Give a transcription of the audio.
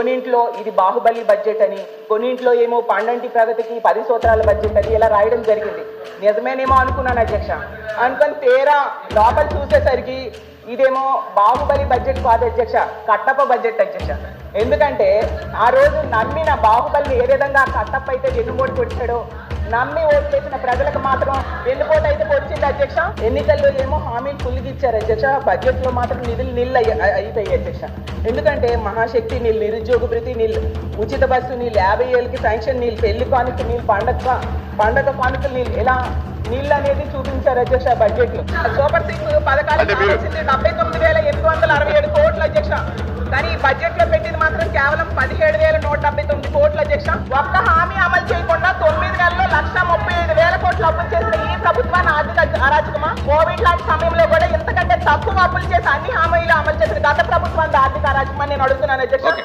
కొన్నింట్లో ఇది బాహుబలి బడ్జెట్ అని కొన్నింట్లో ఏమో పండంటి ప్రగతికి పది సూత్రాల బడ్జెట్ అని ఇలా రాయడం జరిగింది. నిజమేనేమో అనుకున్నాను అధ్యక్ష. అనుకొని తేరా లోపల చూసేసరికి ఇదేమో బాహుబలి బడ్జెట్ కాదు అధ్యక్ష కట్టప్ప బడ్జెట్ అధ్యక్ష. ఎందుకంటే ఆ రోజు నమ్మిన బాహుబలిని ఏ విధంగా కట్టప్ప అయితే వెన్నుమోడి కొట్టాడో నమ్మి ఓటు వేసిన ప్రజలకు మాత్రం వెన్నుపోటు అయితే వచ్చింది అధ్యక్ష. ఎన్నికల్లో ఏమో హామీలు ఫుల్గా ఇచ్చారు అధ్యక్ష. బడ్జెట్లో మాత్రం నిధులు నీళ్ళు అయిపోయాయి అధ్యక్ష. ఎందుకంటే మహాశక్తి నీళ్ళు నిరుద్యోగ భృతి నీళ్ళు ఉచిత బస్సు నీళ్ళు యాభై ఏళ్ళకి పెన్షన్ నీళ్ళు పెళ్ళి కానుక నీళ్ళు పండగ పండగ కానుకలు నీళ్ళు ఇలా నీళ్ళు అనేది చూపించారు అధ్యక్ష బడ్జెట్లో సూపర్ సిక్స్ మీరు- కావాల్సింది డెబ్బై తొమ్మిది కోట్లు అప్పులు చేసిన ఈ ప్రభుత్వాన్ని ఆర్థిక అరాచకమా? కోవిడ్ లాంటి సమయంలో కూడా ఇంతకంటే తక్కువ అప్పులు చేసి అన్ని హామీలు అమలు చేసిన గత ప్రభుత్వాన్ని ఆర్థిక అరాచకమని నేను అడుగుతున్నాను అధ్యక్ష.